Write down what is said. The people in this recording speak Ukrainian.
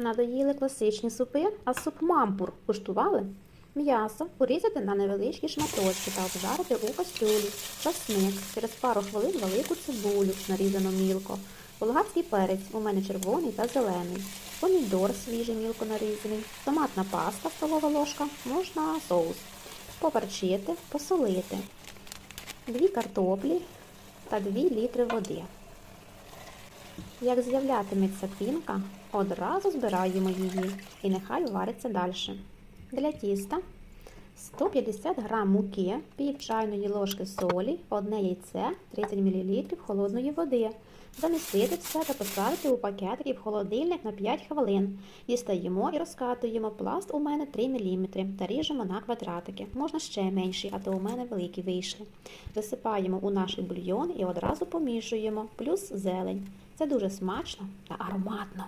Надоїли класичні супи, а суп мампур. Куштували? М'ясо порізати на невеличкі шматочки та обжарити у кастрюлі, часник, через пару хвилин велику цибулю, нарізану мілко, болгарський перець, у мене червоний та зелений, помідор свіжий мілко нарізаний, томатна паста, столова ложка, можна соус, поперчити, посолити, дві картоплі та 2 літри води. Як з'являтиметься пінка, одразу збираємо її і нехай вариться далі. Для тіста 150 г муки, пів чайної ложки солі, одне яйце, 30 мл холодної води. Замісити все та поставити у пакетики в холодильник на 5 хвилин. Дістаємо і розкатуємо. Пласт у мене 3 мм та ріжемо на квадратики. Можна ще менші, а то у мене великі вийшли. Висипаємо у наш бульйон і одразу помішуємо, плюс зелень. Це дуже смачно та ароматно.